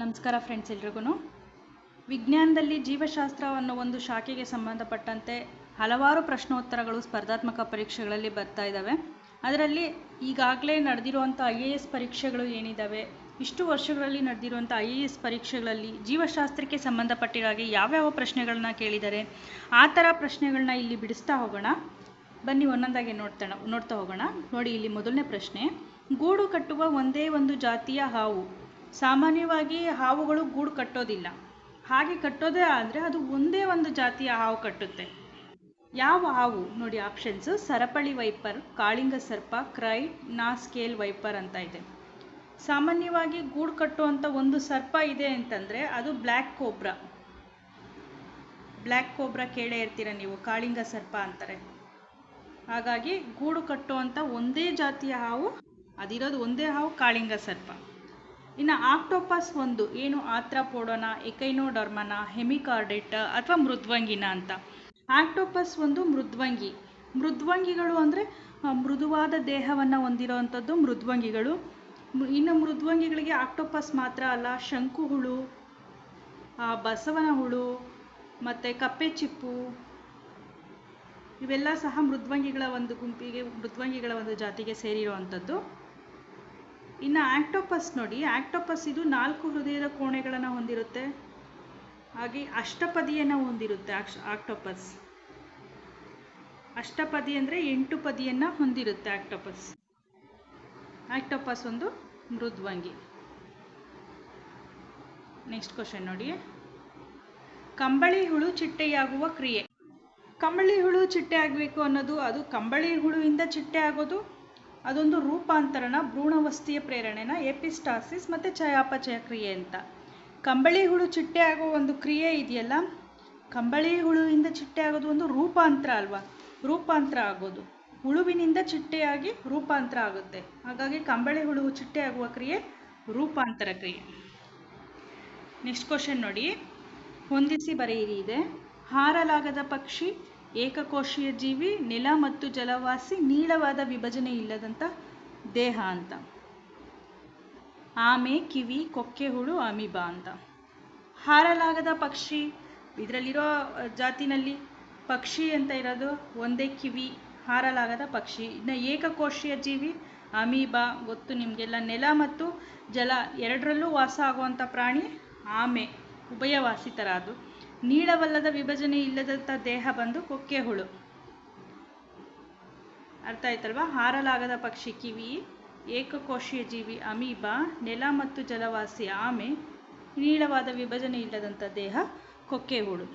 ನಮಸ್ಕಾರ ಫ್ರೆಂಡ್ಸ್ ಎಲ್ರಿಗೂ ವಿಜ್ಞಾನದಲ್ಲಿ ಜೀವಶಾಸ್ತ್ರ ಅನ್ನೋ ಒಂದು ಶಾಖೆಗೆ ಸಂಬಂಧಪಟ್ಟಂತೆ ಹಲವಾರು ಪ್ರಶ್ನೋತ್ತರಗಳು ಸ್ಪರ್ಧಾತ್ಮಕ ಪರೀಕ್ಷೆಗಳಲ್ಲಿ ಬರ್ತಾ ಇದ್ದಾವೆ ಅದರಲ್ಲಿ ಈಗಾಗಲೇ ನಡೆದಿರುವಂಥ ಐ ಎ ಎಸ್ ಪರೀಕ್ಷೆಗಳು ಏನಿದ್ದಾವೆ ಇಷ್ಟು ವರ್ಷಗಳಲ್ಲಿ ನಡೆದಿರುವಂಥ ಐ ಎ ಎಸ್ ಪರೀಕ್ಷೆಗಳಲ್ಲಿ ಜೀವಶಾಸ್ತ್ರಕ್ಕೆ ಸಂಬಂಧಪಟ್ಟಿರಾಗಿ ಯಾವ್ಯಾವ ಪ್ರಶ್ನೆಗಳನ್ನ ಕೇಳಿದ್ದಾರೆ ಆ ಥರ ಪ್ರಶ್ನೆಗಳನ್ನ ಇಲ್ಲಿ ಬಿಡಿಸ್ತಾ ಹೋಗೋಣ. ಬನ್ನಿ ಒಂದೊಂದಾಗಿ ನೋಡ್ತಾಣ, ನೋಡ್ತಾ ಹೋಗೋಣ. ನೋಡಿ ಇಲ್ಲಿ ಮೊದಲನೇ ಪ್ರಶ್ನೆ, ಗೂಡು ಕಟ್ಟುವ ಒಂದೇ ಒಂದು ಜಾತಿಯ ಹಾವು ಸಾಮಾನ್ಯವಾಗಿ ಹಾವುಗಳು ಗೂಡು ಕಟ್ಟೋದಿಲ್ಲ. ಹಾಗೆ ಕಟ್ಟೋದೇ ಆದರೆ ಅದು ಒಂದೇ ಒಂದು ಜಾತಿಯ ಹಾವು ಕಟ್ಟುತ್ತೆ. ಯಾವ ಹಾವು? ನೋಡಿ ಆಪ್ಷನ್ಸ್ ಸರಪಳಿ ವೈಪರ್, ಕಾಳಿಂಗ ಸರ್ಪ, ಕ್ರೈ, ನಾ ಸ್ಕೇಲ್ ವೈಪರ್ ಅಂತ ಇದೆ. ಸಾಮಾನ್ಯವಾಗಿ ಗೂಡು ಕಟ್ಟುವಂಥ ಒಂದು ಸರ್ಪ ಇದೆ ಅಂತಂದರೆ ಅದು ಬ್ಲ್ಯಾಕ್ ಕೋಬ್ರಾ. ಬ್ಲ್ಯಾಕ್ ಕೋಬ್ರಾ ಕೇಳೇ ಇರ್ತೀರ ನೀವು? ಕಾಳಿಂಗ ಸರ್ಪ ಅಂತಾರೆ. ಹಾಗಾಗಿ ಗೂಡು ಕಟ್ಟುವಂಥ ಒಂದೇ ಜಾತಿಯ ಹಾವು, ಅದಿರೋದು ಒಂದೇ ಹಾವು ಕಾಳಿಂಗ ಸರ್ಪ. ಇನ್ನು ಆಕ್ಟೋಪಸ್ ಒಂದು, ಏನು ಆತ್ರಪೋಡೋನ ಎಕೈನೋಡರ್ಮನ ಹೆಮಿಕಾರ್ಡೆಟ್ ಅಥವಾ ಮೃದ್ವಂಗಿನ ಅಂತ. ಆಕ್ಟೋಪಸ್ ಒಂದು ಮೃದ್ವಂಗಿ. ಮೃದ್ವಂಗಿಗಳು ಅಂದರೆ ಮೃದುವಾದ ದೇಹವನ್ನು ಹೊಂದಿರೋವಂಥದ್ದು ಮೃದ್ವಂಗಿಗಳು. ಇನ್ನು ಮೃದ್ವಂಗಿಗಳಿಗೆ ಆಕ್ಟೋಪಸ್ ಮಾತ್ರ ಅಲ್ಲ ಶಂಕು ಹುಳು ಬಸವನ ಹುಳು ಮತ್ತು ಕಪ್ಪೆ ಚಿಪ್ಪು ಇವೆಲ್ಲ ಸಹ ಮೃದ್ವಂಗಿಗಳ ಒಂದು ಗುಂಪಿಗೆ, ಮೃದ್ವಂಗಿಗಳ ಒಂದು ಜಾತಿಗೆ ಸೇರಿರುವಂಥದ್ದು ಇನ್ನು ಆಕ್ಟೋಪಸ್ ನೋಡಿ. ಆಕ್ಟೋಪಸ್ ಇದು ನಾಲ್ಕು ಹೃದಯದ ಕೋಣೆಗಳನ್ನು ಹೊಂದಿರುತ್ತೆ. ಹಾಗೆ ಅಷ್ಟಪದಿಯನ್ನು ಹೊಂದಿರುತ್ತೆ ಆಕ್ಷ ಆಕ್ಟೋಪಸ್. ಅಷ್ಟಪದಿ ಅಂದರೆ ಎಂಟು ಪದಿಯನ್ನು ಹೊಂದಿರುತ್ತೆ ಆಕ್ಟೋಪಸ್. ಆಕ್ಟೋಪಸ್ ಒಂದು ಮೃದ್ವಂಗಿ. ನೆಕ್ಸ್ಟ್ ಕ್ವಶನ್ ನೋಡಿ. ಕಂಬಳಿ ಹುಳು ಚಿಟ್ಟೆಯಾಗುವ ಕ್ರಿಯೆ. ಕಂಬಳಿ ಹುಳು ಚಿಟ್ಟೆ ಆಗಬೇಕು ಅನ್ನೋದು ಅದು ಕಂಬಳಿ ಹುಳುವಿಂದ ಚಿಟ್ಟೆ ಆಗೋದು ಅದೊಂದು ರೂಪಾಂತರಣ ಭ್ರೂಣವಸ್ತಿಯ ಪ್ರೇರಣೆನ ಎಪಿಸ್ಟಾಸಿಸ್ ಮತ್ತು ಚಯಾಪಚಯ ಕ್ರಿಯೆ ಅಂತ. ಕಂಬಳಿ ಹುಳು ಚಿಟ್ಟೆ ಆಗೋ ಒಂದು ಕ್ರಿಯೆ ಇದೆಯಲ್ಲ ಕಂಬಳಿ ಹುಳುವಿಂದ ಚಿಟ್ಟೆ ಆಗೋದು ಒಂದು ರೂಪಾಂತರ ಅಲ್ವಾ? ರೂಪಾಂತರ ಆಗೋದು. ಹುಳುವಿನಿಂದ ಚಿಟ್ಟೆಯಾಗಿ ರೂಪಾಂತರ ಆಗುತ್ತೆ. ಹಾಗಾಗಿ ಕಂಬಳಿ ಹುಳು ಚಿಟ್ಟೆ ಆಗುವ ಕ್ರಿಯೆ ರೂಪಾಂತರ ಕ್ರಿಯೆ. ನೆಕ್ಸ್ಟ್ ಕ್ವಶನ್ ನೋಡಿ. ಹೊಂದಿಸಿ ಬರೆಯಿರಿ ಇದೆ. ಹಾರಲಾಗದ ಪಕ್ಷಿ ಏಕಕೋಶೀಯ ಜೀವಿ, ನೆಲ ಮತ್ತು ಜಲವಾಸಿ ನೀಳವಾದ ವಿಭಜನೆ ಇಲ್ಲದಂಥ ದೇಹ ಅಂತ. ಆಮೆ, ಕಿವಿ, ಕೊಕ್ಕೆ, ಹುಳು, ಅಮೀಬಾ ಅಂತ. ಹಾರಲಾಗದ ಪಕ್ಷಿ, ಇದರಲ್ಲಿರೋ ಜಾತಿನಲ್ಲಿ ಪಕ್ಷಿ ಅಂತ ಇರೋದು ಒಂದೇ ಕಿವಿ, ಹಾರಲಾಗದ ಪಕ್ಷಿ. ಇನ್ನು ಏಕಕೋಶೀಯ ಜೀವಿ, ಅಮೀಬಾ, ಗೊತ್ತು ನಿಮಗೆಲ್ಲ. ನೆಲ ಮತ್ತು ಜಲ ಎರಡರಲ್ಲೂ ವಾಸ ಆಗುವಂಥ ಪ್ರಾಣಿ ಆಮೆ ಉಭಯವಾಸಿ ಥರ ಅದು ನೀಳವಲ್ಲದ ವಿಭಜನೆ ಇಲ್ಲದಂಥ ದೇಹ ಬಂದು ಕೊಕ್ಕೆ ಹುಳು ಅರ್ಥ ಆಯ್ತಲ್ವಾ? ಹಾರಲಾಗದ ಪಕ್ಷಿ ಕಿವಿ, ಏಕಕೋಶೀಯ ಜೀವಿ ಅಮೀಬಾ, ನೆಲ ಮತ್ತು ಜಲವಾಸಿ ಆಮೆ, ನೀಳವಾದ ವಿಭಜನೆ ಇಲ್ಲದಂಥ ದೇಹ ಕೊಕ್ಕೆ ಹುಳು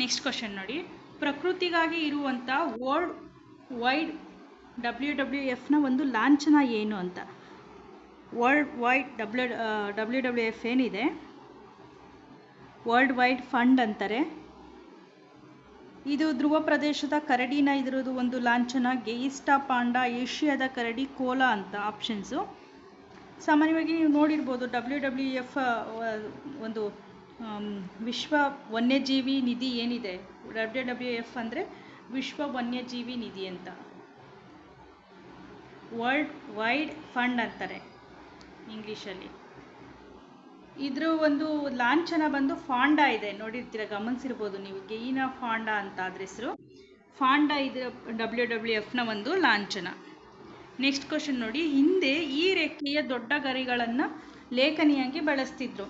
ನೆಕ್ಸ್ಟ್ ಕ್ವಶನ್ ನೋಡಿ. ಪ್ರಕೃತಿಗಾಗಿ ಇರುವಂಥ ವರ್ಲ್ಡ್ ವೈಡ್ ಡಬ್ಲ್ಯೂ ಡಬ್ಲ್ಯೂ ಎಫ್ನ ಒಂದು ಲಾಂಛನ ಏನು ಅಂತ? World wide W W W F ಏನಿದೆ? ವರ್ಲ್ಡ್ ವೈಡ್ ಫಂಡ್ ಅಂತಾರೆ. ಇದು ಧ್ರುವ ಪ್ರದೇಶದ ಕರಡಿನ ಇದ್ರದ್ದು ಒಂದು ಲಾಂಛನ, ಗೇಯಿಸ್ಟಾ ಪಾಂಡಾ, ಏಷ್ಯಾದ ಕರಡಿ, ಕೋಲಾ ಅಂತ ಆಪ್ಷನ್ಸು ಸಾಮಾನ್ಯವಾಗಿ ನೀವು ನೋಡಿರ್ಬೋದು, ಡಬ್ಲ್ಯೂ ಡಬ್ಲ್ಯೂ ಎಫ್ ಒಂದು ವಿಶ್ವ ವನ್ಯಜೀವಿ ನಿಧಿ ಏನಿದೆ? ಡಬ್ಲ್ಯೂ ಡಬ್ಲ್ಯೂ ಎಫ್ ಅಂದರೆ ವಿಶ್ವ ವನ್ಯಜೀವಿ ನಿಧಿ ಅಂತ. ವರ್ಲ್ಡ್ ವೈಡ್ ಫಂಡ್ ಅಂತಾರೆ ಇಂಗ್ಲೀಷಲ್ಲಿ. ಇದ್ರ ಒಂದು ಲಾಂಛನ ಬಂದು ಫಾಂಡಾ ಇದೆ. ನೋಡಿರ್ತೀರ, ಗಮನಿಸಿರ್ಬೋದು ನೀವು. ಗೇಯಿನ ಫಾಂಡಾ ಅಂತ ಅದ್ರ ಹೆಸರು. ಫಾಂಡಾ ಇದ್ರ ಡಬ್ಲ್ಯೂ ಡಬ್ಲ್ಯೂ ಎಫ್ನ ಒಂದು ಲಾಂಛನ. ನೆಕ್ಸ್ಟ್ ಕ್ವಶನ್ ನೋಡಿ. ಹಿಂದೆ ಈ ರೆಕ್ಕೆಯ ದೊಡ್ಡ ಗರಿಗಳನ್ನು ಲೇಖನಿಯಾಗಿ ಬಳಸ್ತಿದ್ರು.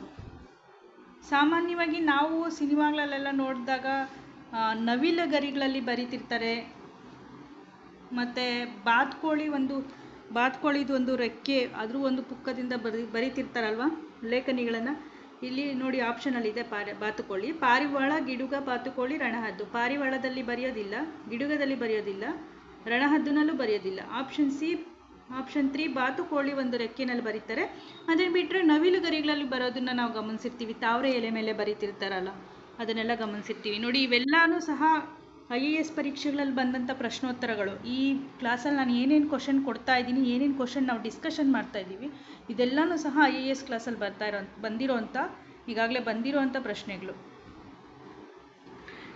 ಸಾಮಾನ್ಯವಾಗಿ ನಾವು ಸಿನಿಮಾಗಳಲ್ಲೆಲ್ಲ ನೋಡಿದಾಗ ನವಿಲು ಗರಿಗಳಲ್ಲಿ ಬರಿತಿರ್ತಾರೆ. ಮತ್ತು ಬಾತ್ಕೋಳಿ ಒಂದು, ಬಾತ್ಕೋಳಿದು ಒಂದು ರೆಕ್ಕೆ ಅದ್ರ ಒಂದು ಪುಕ್ಕದಿಂದ ಬರಿ, ಬರೀತಿರ್ತಾರಲ್ವ? ಲೇಖನಿಗಳನ್ನು ಇಲ್ಲಿ ನೋಡಿ ಆಪ್ಷನಲ್ಲಿದೆ ಪಾರಿ, ಬಾತುಕೋಳಿ. ಪಾರಿವಾಳ, ಗಿಡುಗ, ಬಾತುಕೋಳಿ, ರಣಹದ್ದು. ಪಾರಿವಾಳದಲ್ಲಿ ಬರೆಯೋದಿಲ್ಲ, ಗಿಡುಗದಲ್ಲಿ ಬರೆಯೋದಿಲ್ಲ, ರಣಹದ್ದುನಲ್ಲೂ ಬರೆಯೋದಿಲ್ಲ. ಆಪ್ಷನ್ ಸಿ ಆಪ್ಷನ್ ತ್ರೀ ಬಾತುಕೋಳಿ ಒಂದು ರೆಕ್ಕಿನಲ್ಲಿ ಬರೀತಾರೆ. ಅದನ್ನು ಬಿಟ್ಟರೆ ನವಿಲು ಗರಿಗಳಲ್ಲಿ ಬರೋದನ್ನ ನಾವು ಗಮನಿಸಿರ್ತೀವಿ. ತಾವರೆ ಎಲೆ ಮೇಲೆ ಬರೀತಿರ್ತಾರಲ್ಲ, ಅದನ್ನೆಲ್ಲ ಗಮನಿಸಿರ್ತೀವಿ. ನೋಡಿ ಇವೆಲ್ಲನೂ ಸಹ ಐ ಎ ಎಸ್ ಪರೀಕ್ಷೆಗಳಲ್ಲಿ ಬಂದಂಥ ಪ್ರಶ್ನೋತ್ತರಗಳು. ಈ ಕ್ಲಾಸಲ್ಲಿ ನಾನು ಏನೇನು ಕ್ವಶನ್ ಕೊಡ್ತಾ ಇದ್ದೀನಿ, ಏನೇನು ಕ್ವಶನ್ ನಾವು ಡಿಸ್ಕಷನ್ ಮಾಡ್ತಾ ಇದ್ದೀವಿ, ಇದೆಲ್ಲನೂ ಸಹ ಐ ಎ ಎಸ್ ಕ್ಲಾಸಲ್ಲಿ ಬರ್ತಾ ಇರೋ ಬಂದಿರೋವಂಥ ಈಗಾಗಲೇ ಬಂದಿರುವಂಥ ಪ್ರಶ್ನೆಗಳು.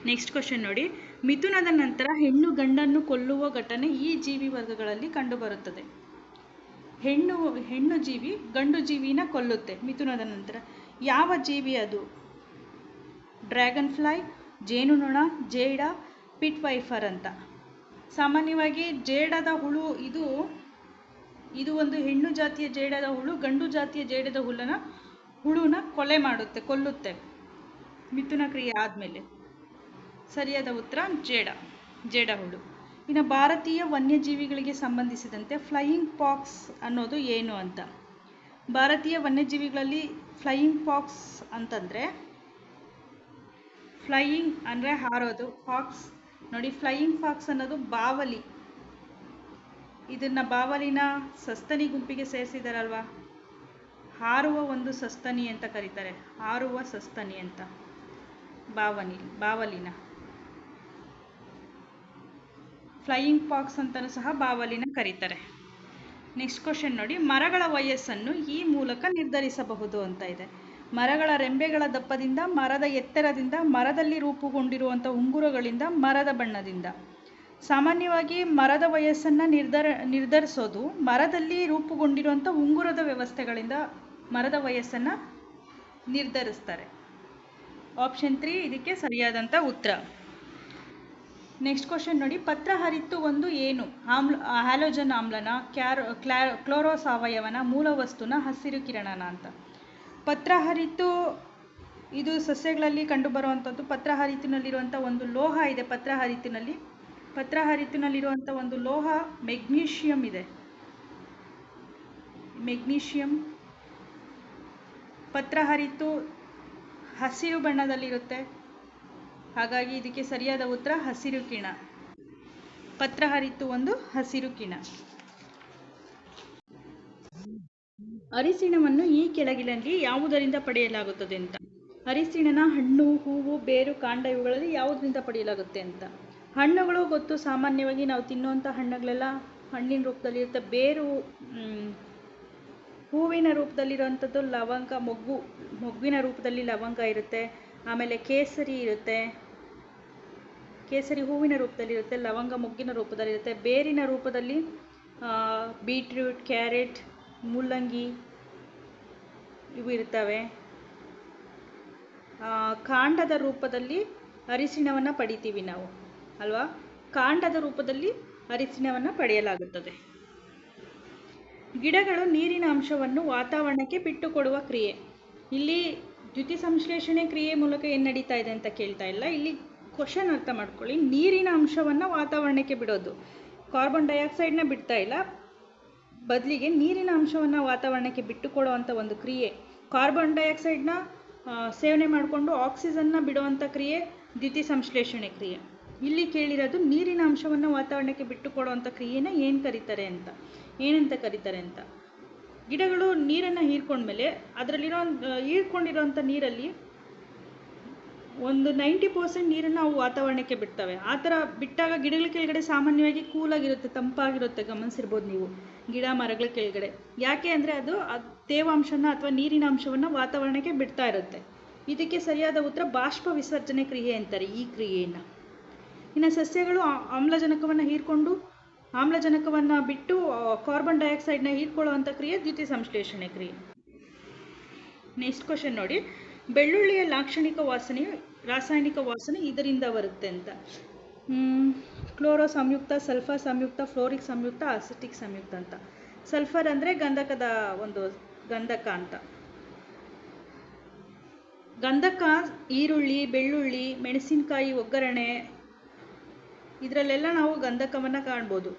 ನೆಕ್ಸ್ಟ್ ಕ್ವಶನ್ ನೋಡಿ. ಮಿಥುನದ ನಂತರ ಹೆಣ್ಣು ಗಂಡನ್ನು ಕೊಲ್ಲುವ ಘಟನೆ ಈ ಜೀವಿ ವರ್ಗಗಳಲ್ಲಿ ಕಂಡುಬರುತ್ತದೆ. ಹೆಣ್ಣು ಹೆಣ್ಣು ಜೀವಿ ಗಂಡು ಜೀವಿನ ಕೊಲ್ಲುತ್ತೆ ಮಿಥುನದ ನಂತರ. ಯಾವ ಜೀವಿ ಅದು? ಡ್ರ್ಯಾಗನ್ ಫ್ಲೈ, ಜೇನುನೊಣ, ಜೇಡ ಪಿಟ್ ವೈಫರ್ ಅಂತ. ಸಾಮಾನ್ಯವಾಗಿ ಜೇಡದ ಹುಳು ಇದು ಇದು ಒಂದು ಹೆಣ್ಣು ಜಾತಿಯ ಜೇಡದ ಹುಳು, ಗಂಡು ಜಾತಿಯ ಜೇಡದ ಹುಳನ, ಹುಳುನ ಕೊಲೆ ಮಾಡುತ್ತೆ, ಕೊಲ್ಲುತ್ತೆ. ಮಿಥುನ ಕ್ರಿಯೆ ಆದಮೇಲೆ. ಸರಿಯಾದ ಉತ್ತರ, ಜೇಡ ಜೇಡ ಹುಳು. ಇನ್ನು ಭಾರತೀಯ ವನ್ಯಜೀವಿಗಳಿಗೆ ಸಂಬಂಧಿಸಿದಂತೆ ಫ್ಲೈಯಿಂಗ್ ಪಾಕ್ಸ್ ಅನ್ನೋದು ಏನು ಅಂತ. ಭಾರತೀಯ ವನ್ಯಜೀವಿಗಳಲ್ಲಿ ಫ್ಲೈಯಿಂಗ್ ಪಾಕ್ಸ್ ಅಂತಂದರೆ, ಫ್ಲೈಯಿಂಗ್ ಅಂದರೆ ಹಾರೋದು ಫಾಕ್ಸ್ ನೋಡಿ ಫ್ಲೈಯಿಂಗ್ ಫಾಕ್ಸ್ ಅನ್ನೋದು ಬಾವಲಿ. ಇದನ್ನ ಬಾವಲಿನ ಸಸ್ತನಿ ಗುಂಪಿಗೆ ಸೇರಿಸಿದಾರಲ್ವಾ? ಹಾರುವ ಒಂದು ಸಸ್ತನಿ ಅಂತ ಕರೀತಾರೆ. ಹಾರುವ ಸಸ್ತನಿ ಅಂತ. ಬಾವನಿ, ಬಾವಲಿನ. ಫ್ಲೈಯಿಂಗ್ ಫಾಕ್ಸ್ ಅಂತಲೂ ಸಹ ಬಾವಲಿನ ಕರೀತಾರೆ. ನೆಕ್ಸ್ಟ್ ಕ್ವಶನ್ ನೋಡಿ, ಮರಗಳ ವಯಸ್ಸನ್ನು ಈ ಮೂಲಕ ನಿರ್ಧರಿಸಬಹುದು ಅಂತ ಇದೆ. ಮರಗಳ ರೆಂಬೆಗಳ ದಪ್ಪದಿಂದ, ಮರದ ಎತ್ತರದಿಂದ, ಮರದಲ್ಲಿ ರೂಪುಗೊಂಡಿರುವಂಥ ಉಂಗುರಗಳಿಂದ, ಮರದ ಬಣ್ಣದಿಂದ. ಸಾಮಾನ್ಯವಾಗಿ ಮರದ ವಯಸ್ಸನ್ನು ನಿರ್ಧರ, ನಿರ್ಧರಿಸೋದು ಮರದಲ್ಲಿ ರೂಪುಗೊಂಡಿರುವಂಥ ಉಂಗುರದ ವ್ಯವಸ್ಥೆಗಳಿಂದ ಮರದ ವಯಸ್ಸನ್ನು ನಿರ್ಧರಿಸ್ತಾರೆ. ಆಪ್ಷನ್ ತ್ರೀ ಇದಕ್ಕೆ ಸರಿಯಾದಂಥ ಉತ್ತರ. ನೆಕ್ಸ್ಟ್ ಕ್ವಶನ್ ನೋಡಿ, ಪತ್ರ ಹರಿತು ಒಂದು ಏನು? ಆಮ್ಲ, ಹ್ಯಾಲೋಜನ್ ಆಮ್ಲನ, ಕ್ಯಾರೋ, ಕ್ಲಾ ಕ್ಲೋರೋ ಸಾವಯವನ ಮೂಲ ವಸ್ತುನ ಹಸಿರು ಕಿರಣನ ಅಂತ. ಪತ್ರ ಹರಿತು ಇದು ಸಸ್ಯಗಳಲ್ಲಿ ಕಂಡುಬರುವಂಥದ್ದು. ಪತ್ರ ಹರಿತಿನಲ್ಲಿರುವಂಥ ಒಂದು ಲೋಹ ಇದೆ. ಪತ್ರ ಹರಿತಿನಲ್ಲಿ, ಪತ್ರ ಹರಿತಿನಲ್ಲಿರುವಂಥ ಒಂದು ಲೋಹ ಮೆಗ್ನೀಷಿಯಂ ಇದೆ. ಮೆಗ್ನೀಷಿಯಂ. ಪತ್ರ ಹರಿತು ಹಸಿರು ಬಣ್ಣದಲ್ಲಿರುತ್ತೆ. ಹಾಗಾಗಿ ಇದಕ್ಕೆ ಸರಿಯಾದ ಉತ್ತರ ಹಸಿರು ಕಿಣ. ಪತ್ರ ಹರಿತು ಒಂದು ಹಸಿರು ಕಿಣ. ಅರಿಸಿಣವನ್ನು ಈ ಕೆಳಗಿನಲ್ಲಿ ಯಾವುದರಿಂದ ಪಡೆಯಲಾಗುತ್ತದೆ ಅಂತ. ಅರಿಸಿಣನ ಹಣ್ಣು, ಹೂವು, ಬೇರು, ಕಾಂಡ ಇವುಗಳಲ್ಲಿ ಯಾವುದರಿಂದ ಪಡೆಯಲಾಗುತ್ತೆ ಅಂತ. ಹಣ್ಣುಗಳು ಗೊತ್ತು, ಸಾಮಾನ್ಯವಾಗಿ ನಾವು ತಿನ್ನುವಂಥ ಹಣ್ಣುಗಳೆಲ್ಲ ಹಣ್ಣಿನ ರೂಪದಲ್ಲಿ ಇರುತ್ತೆ ಬೇರು ಹೂವಿನ ರೂಪದಲ್ಲಿರುವಂಥದ್ದು ಲವಂಗ, ಮೊಗ್ಗು, ಮೊಗ್ಗಿನ ರೂಪದಲ್ಲಿ ಲವಂಗ ಇರುತ್ತೆ. ಆಮೇಲೆ ಕೇಸರಿ ಇರುತ್ತೆ. ಕೇಸರಿ ಹೂವಿನ ರೂಪದಲ್ಲಿರುತ್ತೆ, ಲವಂಗ, ಮೊಗ್ಗಿನ ರೂಪದಲ್ಲಿರುತ್ತೆ. ಬೇರಿನ ರೂಪದಲ್ಲಿ ಬೀಟ್ರೂಟ್, ಕ್ಯಾರೆಟ್ ಮುಲ್ಲಂಗಿ ಇವು ಇರ್ತವೆ ಕಾಂಡದ ರೂಪದಲ್ಲಿ ಅರಿಶಿಣವನ್ನು ಪಡಿತೀವಿ ನಾವು, ಅಲ್ವಾ? ಕಾಂಡದ ರೂಪದಲ್ಲಿ ಅರಿಶಿಣವನ್ನು ಪಡೆಯಲಾಗುತ್ತದೆ. ಗಿಡಗಳು ನೀರಿನ ಅಂಶವನ್ನು ವಾತಾವರಣಕ್ಕೆ ಬಿಟ್ಟುಕೊಡುವ ಕ್ರಿಯೆ. ಇಲ್ಲಿ ದ್ಯುತಿ ಸಂಶ್ಲೇಷಣೆ ಕ್ರಿಯೆ ಮೂಲಕ ಏನು ನಡೀತಾ ಇದೆ ಅಂತ ಕೇಳ್ತಾ ಇಲ್ಲ. ಇಲ್ಲಿ ಕ್ವಶನ್ ಅರ್ಥ ಮಾಡ್ಕೊಳ್ಳಿ. ನೀರಿನ ಅಂಶವನ್ನು ವಾತಾವರಣಕ್ಕೆ ಬಿಡೋದು. ಕಾರ್ಬನ್ ಡೈಆಕ್ಸೈಡ್ನ ಬಿಡ್ತಾ ಇಲ್ಲ. ಬದಲಿಗೆ ನೀರಿನ ಅಂಶವನ್ನು ವಾತಾವರಣಕ್ಕೆ ಬಿಟ್ಟುಕೊಡುವಂಥ ಒಂದು ಕ್ರಿಯೆ. ಕಾರ್ಬನ್ ಡೈಆಕ್ಸೈಡ್ನ ಸೇವನೆ ಮಾಡಿಕೊಂಡು ಆಕ್ಸಿಜನ್ನ ಬಿಡುವಂಥ ಕ್ರಿಯೆ, ದ್ಯುತಿ ಸಂಶ್ಲೇಷಣೆ ಕ್ರಿಯೆ. ಇಲ್ಲಿ ಕೇಳಿರೋದು ನೀರಿನ ಅಂಶವನ್ನು ವಾತಾವರಣಕ್ಕೆ ಬಿಟ್ಟುಕೊಡುವಂಥ ಕ್ರಿಯೆನ ಏನು ಕರೀತಾರೆ ಅಂತ. ಏನಂತ ಕರೀತಾರೆ ಅಂತ. ಗಿಡಗಳು ನೀರನ್ನು ಹೀರ್ಕೊಂಡ್ಮೇಲೆ ಅದರಲ್ಲಿರೋ ಹೀರ್ಕೊಂಡಿರೋಂಥ ನೀರಲ್ಲಿ ಒಂದು ನೈಂಟಿ ಪರ್ಸೆಂಟ್ ನೀರನ್ನು ಅವು ವಾತಾವರಣಕ್ಕೆ ಬಿಡ್ತವೆ. ಆ ಥರ ಬಿಟ್ಟಾಗ ಗಿಡಗಳ ಕೆಳಗಡೆ ಸಾಮಾನ್ಯವಾಗಿ ಕೂಲಾಗಿರುತ್ತೆ, ತಂಪಾಗಿರುತ್ತೆ, ಗಮನಿಸಿರ್ಬೋದು ನೀವು. ಗಿಡ ಮರಗಳ ಕೆಳಗಡೆ. ಯಾಕೆ ಅಂದರೆ ಅದು ತೇವಾಂಶನ ಅಥವಾ ನೀರಿನ ಅಂಶವನ್ನು ವಾತಾವರಣಕ್ಕೆ ಬಿಡ್ತಾ ಇರುತ್ತೆ. ಇದಕ್ಕೆ ಸರಿಯಾದ ಉತ್ತರ ಬಾಷ್ಪ ವಿಸರ್ಜನೆ ಕ್ರಿಯೆ ಅಂತಾರೆ ಈ ಕ್ರಿಯೆಯನ್ನು. ಇನ್ನು ಸಸ್ಯಗಳು ಆಮ್ಲಜನಕವನ್ನು ಹೀರ್ಕೊಂಡು, ಆಮ್ಲಜನಕವನ್ನು ಬಿಟ್ಟು ಕಾರ್ಬನ್ ಡೈಆಕ್ಸೈಡ್ನ ಹೀರ್ಕೊಳ್ಳುವಂಥ ಕ್ರಿಯೆ ದ್ಯುತಿ ಸಂಶ್ಲೇಷಣೆ ಕ್ರಿಯೆ. ನೆಕ್ಸ್ಟ್ ಕ್ವಶನ್ ನೋಡಿ. ಬೆಳ್ಳುಳ್ಳಿಯ ಲಾಕ್ಷಣಿಕ ವಾಸನೆಯು ರಾಸಾಯನಿಕ ವಾಸನೆ ಇದರಿಂದ ಬರುತ್ತೆ ಅಂತ. ಕ್ಲೋರೋ ಸಂಯುಕ್ತ, ಸಲ್ಫರ್ ಸಂಯುಕ್ತ, ಫ್ಲೋರಿಕ್ ಸಂಯುಕ್ತ, ಅಸಿಟಿಕ್ ಸಂಯುಕ್ತ ಅಂತ. ಸಲ್ಫರ್ ಅಂದರೆ ಗಂಧಕದ ಒಂದು ಗಂಧಕ ಅಂತ. ಗಂಧಕ, ಈರುಳ್ಳಿ, ಬೆಳ್ಳುಳ್ಳಿ, ಮೆಣಸಿನಕಾಯಿ, ಒಗ್ಗರಣೆ, ಇದರಲ್ಲೆಲ್ಲ ನಾವು ಗಂಧಕವನ್ನು ಕಾಣ್ಬೋದು.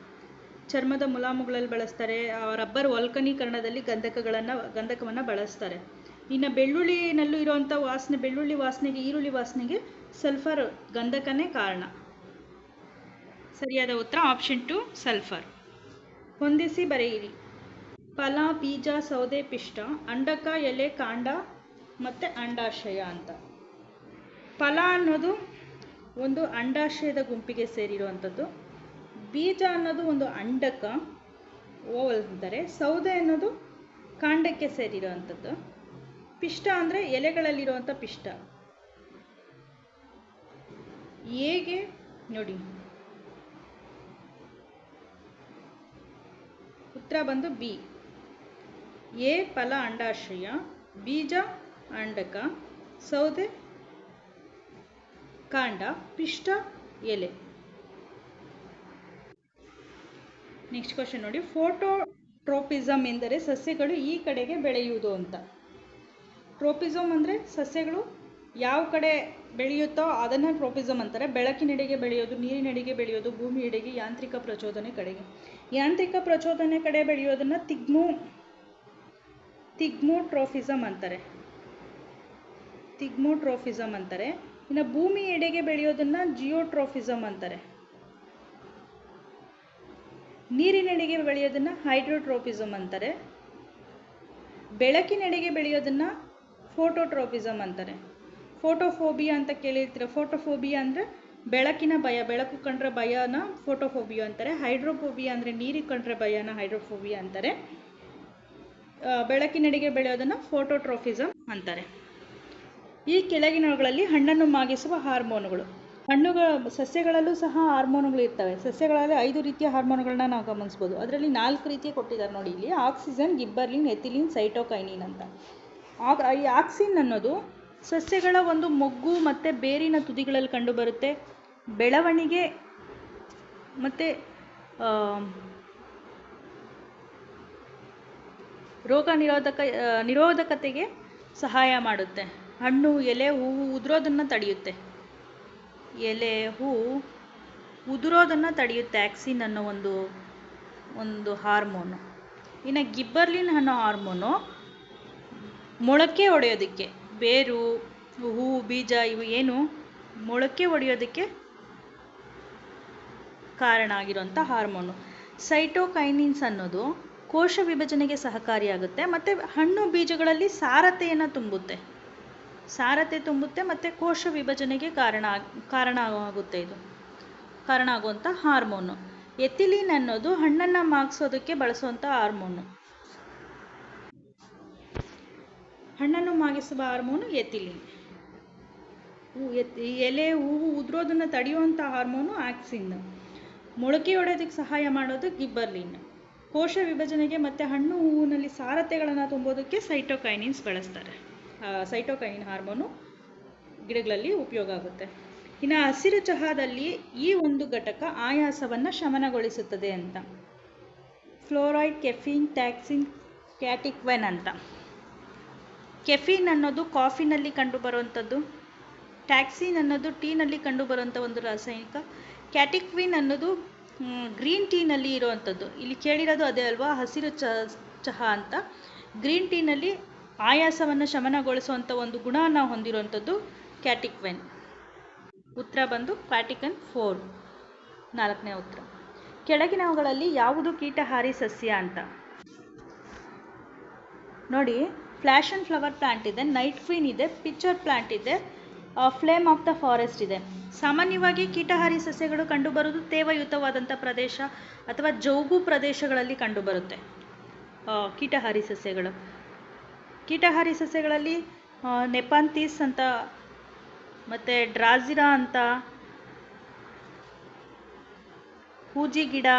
ಚರ್ಮದ ಮುಲಾಮುಗಳಲ್ಲಿ ಬಳಸ್ತಾರೆ ರಬ್ಬರ್ ವಲ್ಕನೀಕರಣದಲ್ಲಿ ಗಂಧಕಗಳನ್ನು, ಗಂಧಕವನ್ನು ಬಳಸ್ತಾರೆ. ಇನ್ನು ಬೆಳ್ಳುಳ್ಳಿನಲ್ಲೂ ಇರುವಂಥ ವಾಸನೆ, ಬೆಳ್ಳುಳ್ಳಿ ವಾಸನೆಗೆ, ಈರುಳ್ಳಿ ವಾಸನೆಗೆ ಸಲ್ಫರ್ ಗಂಧಕನೇ ಕಾರಣ. ಸರಿಯಾದ ಉತ್ತರ ಆಪ್ಷನ್ ಟು ಸಲ್ಫರ್ ಹೊಂದಿಸಿ ಬರೆಯಿರಿ. ಫಲ, ಬೀಜ, ಸೌದೆ, ಪಿಷ್ಟ, ಅಂಡಕ, ಎಲೆ, ಕಾಂಡ ಮತ್ತು ಅಂಡಾಶಯ ಅಂತ. ಫಲ ಅನ್ನೋದು ಒಂದು ಅಂಡಾಶಯದ ಗುಂಪಿಗೆ ಸೇರಿರುವಂಥದ್ದು. ಬೀಜ ಅನ್ನೋದು ಒಂದು ಅಂಡಕ, ಓವಲ್ ಅಂತಾರೆ ಸೌದೆ ಅನ್ನೋದು ಕಾಂಡಕ್ಕೆ ಸೇರಿರುವಂಥದ್ದು. ಪಿಷ್ಟ ಅಂದರೆ ಎಲೆಗಳಲ್ಲಿರುವಂಥ ಪಿಷ್ಟ. ಹೇಗೆ? ನೋಡಿ. ಉತ್ತರ ಬಂದು ಬಿ. ಎ ಫಲ ಅಂಡಾಶಯ ಬೀಜ ಅಂಡಕ, ಸೌದೆ ಕಾಂಡ, ಪಿಷ್ಟ ಎಲೆ. ನೆಕ್ಸ್ಟ್ ಕ್ವಶನ್ ನೋಡಿ. ಫೋಟೋಟ್ರೋಪಿಸಮ್ ಎಂದರೆ ಸಸ್ಯಗಳು ಈ ಕಡೆಗೆ ಬೆಳೆಯುವುದು ಅಂತ. ಟ್ರೋಪಿಸಮ್ ಅಂದರೆ ಸಸ್ಯಗಳು ಯಾವ ಕಡೆ ಬೆಳೆಯುತ್ತೋ ಅದನ್ನು ಟ್ರೋಪಿಸಮ್ ಅಂತಾರೆ. ಬೆಳಕಿನೆಡೆಗೆ ಬೆಳೆಯೋದು, ನೀರಿನೆಡೆಗೆ ಬೆಳೆಯೋದು ಭೂಮಿ ಎಡೆಗೆ ಯಾಂತ್ರಿಕ ಪ್ರಚೋದನೆ ಕಡೆಗೆ. ಯಾಂತ್ರಿಕ ಪ್ರಚೋದನೆ ಕಡೆ ಬೆಳೆಯೋದನ್ನು ತಿಗ್ಮು ತಿಗ್ಮೋಟ್ರೋಫಿಸಮ್ ಅಂತಾರೆ. ತಿಗ್ಮೋಟ್ರೋಫಿಸಮ್ ಅಂತಾರೆ. ಇನ್ನು ಭೂಮಿ ಎಡೆಗೆ ಬೆಳೆಯೋದನ್ನು ಜಿಯೋಟ್ರೋಫಿಸಮ್ ಅಂತಾರೆ. ನೀರಿನೆಡೆಗೆ ಬೆಳೆಯೋದನ್ನು ಹೈಡ್ರೋಟ್ರೋಫಿಸಮ್ ಅಂತಾರೆ. ಬೆಳಕಿನೆಡೆಗೆ ಬೆಳೆಯೋದನ್ನು ಫೋಟೋಟ್ರೋಪಿಸಮ್ ಅಂತಾರೆ. ಫೋಟೋಫೋಬಿಯಾ ಅಂತ ಕೇಳಿರ್ತೀರ? ಫೋಟೋಫೋಬಿಯಾ ಅಂದರೆ ಬೆಳಕಿನ ಭಯ, ಬೆಳಕು ಕಂಡ್ರೆ ಭಯನ ಫೋಟೋಫೋಬಿಯಾ ಅಂತಾರೆ. ಹೈಡ್ರೋಫೋಬಿಯಾ ಅಂದರೆ ನೀರಿಗೆ ಕಂಡ್ರೆ ಭಯನ ಹೈಡ್ರೋಫೋಬಿಯಾ ಅಂತಾರೆ. ಬೆಳಕಿನಡೆಗೆ ಬೆಳೆಯೋದನ್ನ ಫೋಟೋಟ್ರೋಫಿಸಮ್ ಅಂತಾರೆ. ಈ ಕೆಳಗಿನವುಗಳಲ್ಲಿ ಹಣ್ಣನ್ನು ಮಾಗಿಸುವ ಹಾರ್ಮೋನುಗಳು. ಹಣ್ಣುಗಳ, ಸಸ್ಯಗಳಲ್ಲೂ ಸಹ ಹಾರ್ಮೋನುಗಳು ಇರ್ತವೆ. ಸಸ್ಯಗಳಲ್ಲಿ ಐದು ರೀತಿಯ ಹಾರ್ಮೋನುಗಳನ್ನ ನಾವು ಗಮನಿಸ್ಬೋದು. ಅದರಲ್ಲಿ ನಾಲ್ಕು ರೀತಿಯ ಕೊಟ್ಟಿದ್ದಾರೆ ನೋಡಿ ಇಲ್ಲಿ. ಆಕ್ಸಿಜನ್, ಗಿಬ್ಬರ್ಲಿನ್, ಎಥಿಲಿನ್, ಸೈಟೋಕೈನಿನ್ ಅಂತ. ಆಗ ಈ ಆಕ್ಸಿನ್ ಅನ್ನೋದು ಸಸ್ಯಗಳ ಒಂದು ಮೊಗ್ಗು ಮತ್ತು ಬೇರಿನ ತುದಿಗಳಲ್ಲಿ ಕಂಡುಬರುತ್ತೆ ಬೆಳವಣಿಗೆ ಮತ್ತು ರೋಗ ನಿರೋಧಕ ನಿರೋಧಕತೆಗೆ ಸಹಾಯ ಮಾಡುತ್ತೆ. ಹಣ್ಣು, ಎಲೆ, ಹೂವು ಉದುರೋದನ್ನು ತಡೆಯುತ್ತೆ. ಎಲೆ, ಹೂ ಉದುರೋದನ್ನು ತಡೆಯುತ್ತೆ ಆಕ್ಸಿನ್ ಅನ್ನೋ ಒಂದು ಒಂದು ಹಾರ್ಮೋನು. ಇನ್ನು ಗಿಬ್ಬರ್ಲಿನ್ ಅನ್ನೋ ಹಾರ್ಮೋನು ಮೊಳಕೆ ಒಡೆಯೋದಕ್ಕೆ ಬೇರು ಹೂವು ಬೀಜ ಇವು ಏನು ಮೊಳಕೆ ಒಡೆಯೋದಕ್ಕೆ ಕಾರಣ ಆಗಿರುವಂಥ ಹಾರ್ಮೋನು. ಸೈಟೋಕೈನಿನ್ಸ್ ಅನ್ನೋದು ಕೋಶ ವಿಭಜನೆಗೆ ಸಹಕಾರಿಯಾಗುತ್ತೆ, ಮತ್ತು ಹಣ್ಣು ಬೀಜಗಳಲ್ಲಿ ಸಾರತೆಯನ್ನು ತುಂಬುತ್ತೆ. ಸಾರತೆ ತುಂಬುತ್ತೆ, ಮತ್ತು ಕೋಶ ವಿಭಜನೆಗೆ ಕಾರಣ ಕಾರಣ ಆಗುತ್ತೆ ಇದು. ಕಾರಣ ಆಗುವಂಥ ಹಾರ್ಮೋನು. ಎಥಿಲೀನ್ ಅನ್ನೋದು ಹಣ್ಣನ್ನು ಮಾಗಿಸೋದಕ್ಕೆ ಬಳಸುವಂಥ ಹಾರ್ಮೋನು. ಹಣ್ಣನ್ನು ಮಾಗಿಸುವ ಹಾರ್ಮೋನು ಎಥಿಲಿನ್. ಎಲೆ, ಹೂವು ಉದುರೋದನ್ನು ತಡೆಯುವಂಥ ಹಾರ್ಮೋನು ಆಕ್ಸಿನ್. ಮೊಳಕೆ ಹೊಡೆಯೋದಕ್ಕೆ ಸಹಾಯ ಮಾಡೋದು ಗಿಬ್ಬರ್ಲಿನ್. ಕೋಶ ವಿಭಜನೆಗೆ ಮತ್ತು ಹಣ್ಣು ಹೂವಿನಲ್ಲಿ ಸಾರತೆಗಳನ್ನು ತುಂಬೋದಕ್ಕೆ ಸೈಟೋಕೈನಿನ್ಸ್ ಬಳಸ್ತಾರೆ. ಸೈಟೋಕೈನಿನ್ ಹಾರ್ಮೋನು ಗಿಡಗಳಲ್ಲಿ ಉಪಯೋಗ ಆಗುತ್ತೆ. ಇನ್ನು ಹಸಿರು ಚಹಾದಲ್ಲಿ ಈ ಒಂದು ಘಟಕ ಆಯಾಸವನ್ನು ಶಮನಗೊಳಿಸುತ್ತದೆ ಅಂತ. ಫ್ಲೋರೈಡ್ ಕೆಫಿನ್, ಟ್ಯಾಕ್ಸಿನ್, ಕ್ಯಾಟಿಕ್ವೆನ್ ಅಂತ. ಕೆಫಿನ್ ಅನ್ನೋದು ಕಾಫಿನಲ್ಲಿ ಕಂಡುಬರುವಂಥದ್ದು ಟ್ಯಾಕ್ಸಿನ್ ಅನ್ನೋದು ಟೀನಲ್ಲಿ ಕಂಡುಬರುವಂಥ ಒಂದು ರಾಸಾಯನಿಕ, ಕ್ಯಾಟಿಕ್ವಿನ್ ಅನ್ನೋದು ಗ್ರೀನ್ ಟೀನಲ್ಲಿ ಇರುವಂಥದ್ದು. ಇಲ್ಲಿ ಕೇಳಿರೋದು ಅದೇ ಅಲ್ವಾ, ಹಸಿರು ಚ, ಚಹಾ ಅಂತ. ಗ್ರೀನ್ ಟೀನಲ್ಲಿ ಆಯಾಸವನ್ನು ಶಮನಗೊಳಿಸುವಂಥ ಒಂದು ಗುಣನ ಹೊಂದಿರುವಂಥದ್ದು ಕ್ಯಾಟಿಕ್ವೆನ್. ಉತ್ತರ ಬಂದು ಕ್ಯಾಟಿಕನ್ ಫೋರ್, ನಾಲ್ಕನೇ ಉತ್ತರ. ಕೆಳಗಿನವುಗಳಲ್ಲಿ ಯಾವುದು ಕೀಟಹಾರಿ ಸಸ್ಯ ಅಂತ? ನೋಡಿ ಫ್ಲ್ಯಾಶ್ ಆ್ಯಂಡ್ ಫ್ಲವರ್ ಪ್ಲಾಂಟ್ ಇದೆ, ನೈಟ್ ಕ್ವೀನ್ ಇದೆ, ಪಿಕ್ಚರ್ ಪ್ಲಾಂಟ್ ಇದೆ ಫ್ಲೇಮ್ ಆಫ್ ದ ಫಾರೆಸ್ಟ್ ಇದೆ. ಸಾಮಾನ್ಯವಾಗಿ ಕೀಟಹಾರಿ ಸಸ್ಯಗಳು ಕಂಡುಬರುವುದು ತೇವಯುತವಾದಂಥ ಪ್ರದೇಶ ಅಥವಾ ಜೌಗು ಪ್ರದೇಶಗಳಲ್ಲಿ ಕಂಡುಬರುತ್ತೆ ಕೀಟಹಾರಿ ಸಸ್ಯಗಳು. ಕೀಟಹಾರಿ ಸಸ್ಯಗಳಲ್ಲಿ ನೆಪಾಂತೀಸ್ ಅಂತ, ಮತ್ತು ಡ್ರಾಜಿರಾ ಅಂತ ಹೂಜಿ ಗಿಡ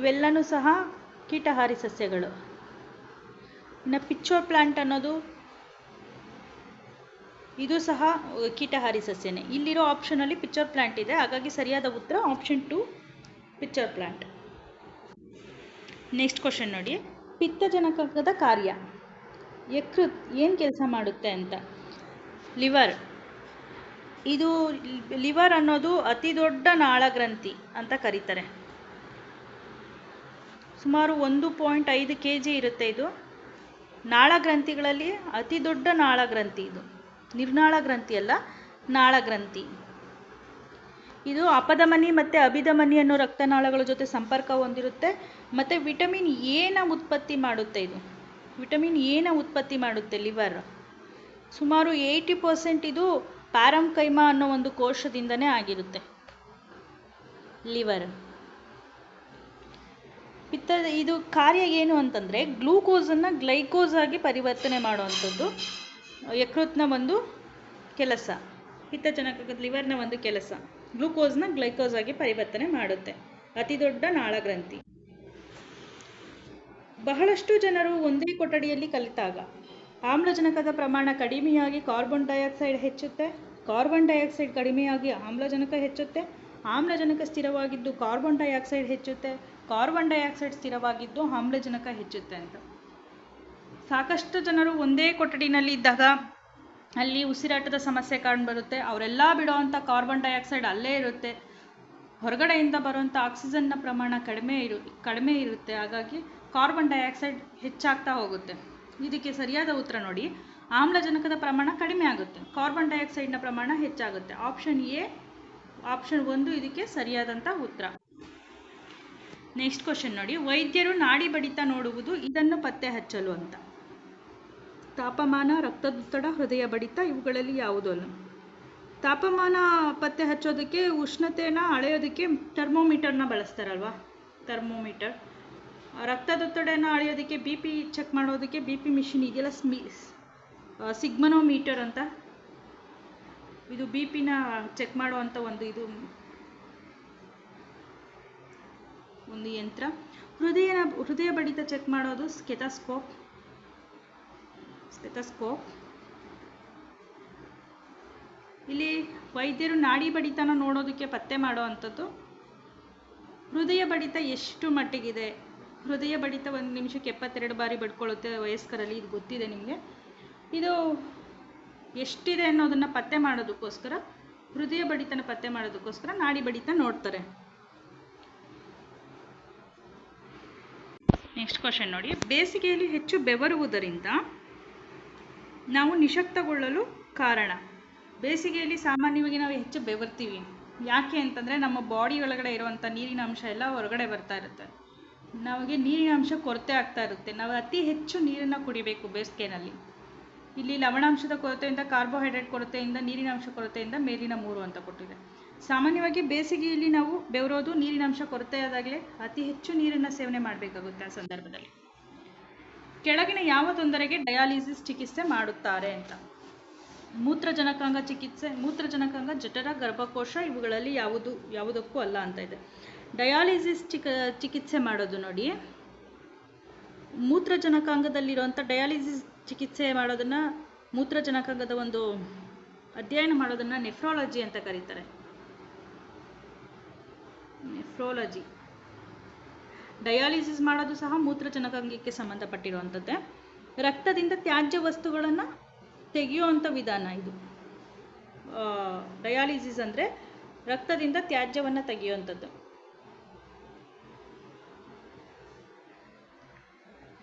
ಇವೆಲ್ಲನೂ ಸಹ ಕೀಟಹಾರಿ ಸಸ್ಯಗಳು. ಇನ್ನು ಪಿಚ್ಚೋರ್ ಪ್ಲಾಂಟ್ ಅನ್ನೋದು ಇದು ಸಹ ಕೀಟಹಾರಿ ಸಸ್ಯನೇ. ಇಲ್ಲಿರೋ ಆಪ್ಷನಲ್ಲಿ ಪಿಚ್ಚರ್ ಪ್ಲಾಂಟ್ ಇದೆ. ಹಾಗಾಗಿ ಸರಿಯಾದ ಉತ್ತರ option two pitcher plant. Next question ನೋಡಿ. ಪಿತ್ತಜನಕದ ಕಾರ್ಯ. ಯಕೃತ್ ಏನು ಕೆಲಸ ಮಾಡುತ್ತೆ ಅಂತ. ಲಿವರ್. ಇದು ಲಿವರ್ ಅನ್ನೋದು ಅತಿ ದೊಡ್ಡ ನಾಳಗ್ರಂಥಿ ಅಂತ ಕರೀತಾರೆ. ಸುಮಾರು ಒಂದು ಪಾಯಿಂಟ್ ಐದು ಕೆ ಜಿ ಇರುತ್ತೆ ಇದು. ನಾಳಗ್ರಂಥಿಗಳಲ್ಲಿ ಅತಿ ದೊಡ್ಡ ನಾಳಗ್ರಂಥಿ ಇದು. ನಿರ್ನಾಳ ಗ್ರಂಥಿ ಅಲ್ಲ, ನಾಳಗ್ರಂಥಿ. ಇದು ಅಪಧಮನಿ ಮತ್ತು ಅಭಿಧಮನಿ ಅನ್ನೋ ರಕ್ತನಾಳಗಳ ಜೊತೆ ಸಂಪರ್ಕ ಹೊಂದಿರುತ್ತೆ. ಮತ್ತು ವಿಟಮಿನ್ ಎನ ಉತ್ಪತ್ತಿ ಮಾಡುತ್ತೆ ಇದು. ವಿಟಮಿನ್ ಎನ ಉತ್ಪತ್ತಿ ಮಾಡುತ್ತೆ ಲಿವರ್. ಸುಮಾರು ಏಯ್ಟಿ ಪರ್ಸೆಂಟ್ ಇದು ಪ್ಯಾರಂಕೈಮಾ ಅನ್ನೋ ಒಂದು ಕೋಶದಿಂದನೇ ಆಗಿರುತ್ತೆ. ಲಿವರ್. ಪಿತ್ತ ಇದು ಕಾರ್ಯ ಏನು ಅಂತಂದರೆ ಗ್ಲೂಕೋಸನ್ನು ಗ್ಲೈಕೋಸ್ ಆಗಿ ಪರಿವರ್ತನೆ ಮಾಡುವಂಥದ್ದು. ಯಕೃತ್ನ ಒಂದು ಕೆಲಸ ಪಿತ್ತಜನಕ ಲಿವರ್ನ ಒಂದು ಕೆಲಸ. ಗ್ಲೂಕೋಸ್ನ ಗ್ಲೈಕೋಸ್ ಆಗಿ ಪರಿವರ್ತನೆ ಮಾಡುತ್ತೆ. ಅತಿ ದೊಡ್ಡ ನಾಳಗ್ರಂಥಿ. ಬಹಳಷ್ಟು ಜನರು ಒಂದೇ ಕೊಠಡಿಯಲ್ಲಿ ಕಲಿತಾಗ. ಆಮ್ಲಜನಕದ ಪ್ರಮಾಣ ಕಡಿಮೆಯಾಗಿ ಕಾರ್ಬನ್ ಡೈಆಕ್ಸೈಡ್ ಹೆಚ್ಚುತ್ತೆ. ಕಾರ್ಬನ್ ಡೈಆಕ್ಸೈಡ್ ಕಡಿಮೆಯಾಗಿ ಆಮ್ಲಜನಕ ಹೆಚ್ಚುತ್ತೆ. ಆಮ್ಲಜನಕ ಸ್ಥಿರವಾಗಿದ್ದು ಕಾರ್ಬನ್ ಡೈಆಕ್ಸೈಡ್ ಹೆಚ್ಚುತ್ತೆ. ಕಾರ್ಬನ್ ಡೈಆಕ್ಸೈಡ್ ಸ್ಥಿರವಾಗಿದ್ದು ಆಮ್ಲಜನಕ ಹೆಚ್ಚುತ್ತೆ ಅಂತ. ಸಾಕಷ್ಟು ಜನರು ಒಂದೇ ಕೊಠಡಿನಲ್ಲಿ ಇದ್ದಾಗ ಅಲ್ಲಿ ಉಸಿರಾಟದ ಸಮಸ್ಯೆ ಕಂಡುಬರುತ್ತೆ ಅವರೆಲ್ಲ ಬಿಡುವಂಥ ಕಾರ್ಬನ್ ಡೈಆಕ್ಸೈಡ್ ಅಲ್ಲೇ ಇರುತ್ತೆ. ಹೊರಗಡೆಯಿಂದ ಬರುವಂಥ ಆಕ್ಸಿಜನ್ನ ಪ್ರಮಾಣ ಕಡಿಮೆ ಇರು, ಕಡಿಮೆ ಇರುತ್ತೆ. ಹಾಗಾಗಿ ಕಾರ್ಬನ್ ಡೈಆಕ್ಸೈಡ್ ಹೆಚ್ಚಾಗ್ತಾ ಹೋಗುತ್ತೆ. ಇದಕ್ಕೆ ಸರಿಯಾದ ಉತ್ತರ ನೋಡಿ. ಆಮ್ಲಜನಕದ ಪ್ರಮಾಣ ಕಡಿಮೆ ಆಗುತ್ತೆ. ಕಾರ್ಬನ್ ಡೈಆಕ್ಸೈಡ್ನ ಪ್ರಮಾಣ ಹೆಚ್ಚಾಗುತ್ತೆ. ಆಪ್ಷನ್ ಎ, ಆಪ್ಷನ್ ಒಂದು ಇದಕ್ಕೆ ಸರಿಯಾದಂಥ ಉತ್ತರ. ನೆಕ್ಸ್ಟ್ ಕ್ವಶನ್ ನೋಡಿ. ವೈದ್ಯರು ನಾಡಿ ಬಡಿತ ನೋಡುವುದು ಇದನ್ನು ಪತ್ತೆ ಹಚ್ಚಲು ಅಂತ. ತಾಪಮಾನ, ರಕ್ತದೊತ್ತಡ, ಹೃದಯ ಬಡಿತ ಇವುಗಳಲ್ಲಿ ಯಾವುದೂ ಅಲ್ಲ. ತಾಪಮಾನ ಪತ್ತೆ ಹಚ್ಚೋದಕ್ಕೆ, ಉಷ್ಣತೆನ ಅಳೆಯೋದಕ್ಕೆ ಥರ್ಮೋಮೀಟರ್ನ ಬಳಸ್ತಾರಲ್ವಾ? ಥರ್ಮೋಮೀಟರ್ ರಕ್ತದೊತ್ತಡನ ಅಳೆಯೋದಕ್ಕೆ ಬಿ ಪಿ ಚೆಕ್ ಮಾಡೋದಕ್ಕೆ ಬಿ ಪಿ ಮಿಷಿನ್ ಇದೆಯಲ್ಲ? ಸ್ಮಿ ಸಿಗ್ಮನೋಮೀಟರ್ ಅಂತ. ಇದು ಬಿ ಪಿನ ಚೆಕ್ ಮಾಡುವಂಥ ಒಂದು ಇದು ಒಂದು ಯಂತ್ರ. ಹೃದಯನ, ಹೃದಯ ಬಡಿತ ಚೆಕ್ ಮಾಡೋದು ಸ್ಕೆತಸ್ಕೋಪ್ ಸ್ಕೆತಸ್ಕೋಪ್ ಇಲ್ಲಿ ವೈದ್ಯರು ನಾಡಿ ಬಡಿತನ ನೋಡೋದಕ್ಕೆ ಪತ್ತೆ ಮಾಡೋ ಅಂಥದ್ದು. ಹೃದಯ ಬಡಿತ ಎಷ್ಟು ಮಟ್ಟಿಗಿದೆ? ಹೃದಯ ಬಡಿತ ಒಂದು ನಿಮಿಷಕ್ಕೆ ಎಪ್ಪತ್ತೆರಡು ಬಾರಿ ಬಡ್ಕೊಳ್ಳುತ್ತೆ ವಯಸ್ಕರಲ್ಲಿ, ಇದು ಗೊತ್ತಿದೆ ನಿಮಗೆ. ಇದು ಎಷ್ಟಿದೆ ಅನ್ನೋದನ್ನು ಪತ್ತೆ ಮಾಡೋದಕ್ಕೋಸ್ಕರ, ಹೃದಯ ಬಡಿತನ ಪತ್ತೆ ಮಾಡೋದಕ್ಕೋಸ್ಕರ ನಾಡಿ ಬಡಿತ ನೋಡ್ತಾರೆ. ನೆಕ್ಸ್ಟ್ ಕ್ವಶನ್ ನೋಡಿ. ಬೇಸಿಗೆಯಲ್ಲಿ ಹೆಚ್ಚು ಬೆವರುವುದರಿಂದ ನಾವು ನಿಶಕ್ತಗೊಳ್ಳಲು ಕಾರಣ. ಬೇಸಿಗೆಯಲ್ಲಿ ಸಾಮಾನ್ಯವಾಗಿ ನಾವು ಹೆಚ್ಚು ಬೆವರ್ತೀವಿ. ಯಾಕೆ ಅಂತಂದರೆ ನಮ್ಮ ಬಾಡಿ ಒಳಗಡೆ ಇರುವಂಥ ನೀರಿನ ಅಂಶ ಎಲ್ಲ ಹೊರಗಡೆ ಬರ್ತಾ ಇರುತ್ತೆ. ನಮಗೆ ನೀರಿನ ಅಂಶ ಕೊರತೆ ಆಗ್ತಾ ಇರುತ್ತೆ. ನಾವು ಅತಿ ಹೆಚ್ಚು ನೀರನ್ನು ಕುಡಿಬೇಕು ಬೇಸಿಗೆನಲ್ಲಿ. ಇಲ್ಲಿ ಲವಣಾಂಶದ ಕೊರತೆಯಿಂದ ಕಾರ್ಬೋಹೈಡ್ರೇಟ್ ಕೊರತೆಯಿಂದ, ನೀರಿನ ಅಂಶ ಕೊರತೆಯಿಂದ ಮೇಲಿನ ಮೂರು ಅಂತ ಕೊಟ್ಟಿದೆ. ಸಾಮಾನ್ಯವಾಗಿ ಬೇಸಿಗೆಯಲ್ಲಿ ನಾವು ಬೆವರೋದು ನೀರಿನ ಅಂಶ ಕೊರತೆಯಾದಾಗಲೇ ಅತಿ ಹೆಚ್ಚು ನೀರನ್ನು ಸೇವನೆ ಮಾಡಬೇಕಾಗುತ್ತೆ ಆ ಸಂದರ್ಭದಲ್ಲಿ. ಕೆಳಗಿನ ಯಾವ ತೊಂದರೆಗೆ ಡಯಾಲಿಸಿಸ್ ಚಿಕಿತ್ಸೆ ಮಾಡುತ್ತಾರೆ ಅಂತ. ಮೂತ್ರಜನಕಾಂಗ ಚಿಕಿತ್ಸೆ, ಮೂತ್ರಜನಕಾಂಗ ಜಠರ, ಗರ್ಭಕೋಶ ಇವುಗಳಲ್ಲಿ ಯಾವುದು, ಯಾವುದಕ್ಕೂ ಅಲ್ಲ ಅಂತ ಇದೆ. ಡಯಾಲಿಸಿಸ್ ಚಿಕ, ಚಿಕಿತ್ಸೆ ಮಾಡೋದು ನೋಡಿ ಮೂತ್ರಜನಕಾಂಗದಲ್ಲಿರುವಂಥ ಡಯಾಲಿಸಿಸ್ ಚಿಕಿತ್ಸೆ ಮಾಡೋದನ್ನು, ಮೂತ್ರಜನಕಾಂಗದ ಒಂದು ಅಧ್ಯಯನ ಮಾಡೋದನ್ನು ನೆಫ್ರಾಲಜಿ ಅಂತ ಕರೀತಾರೆ. ನೆಫ್ರಾಲಜಿ ಡಯಾಲಿಸಿಸ್ ಮಾಡೋದು ಸಹ ಮೂತ್ರಜನಕಾಂಗಕ್ಕೆ ಸಂಬಂಧಪಟ್ಟಿರುವಂಥದ್ದೇ. ರಕ್ತದಿಂದ ತ್ಯಾಜ್ಯ ವಸ್ತುಗಳನ್ನು ತೆಗೆಯುವಂಥ ವಿಧಾನ ಇದು. ಡಯಾಲಿಸಿಸ್ ಅಂದರೆ ರಕ್ತದಿಂದ ತ್ಯಾಜ್ಯವನ್ನು ತೆಗೆಯುವಂಥದ್ದು.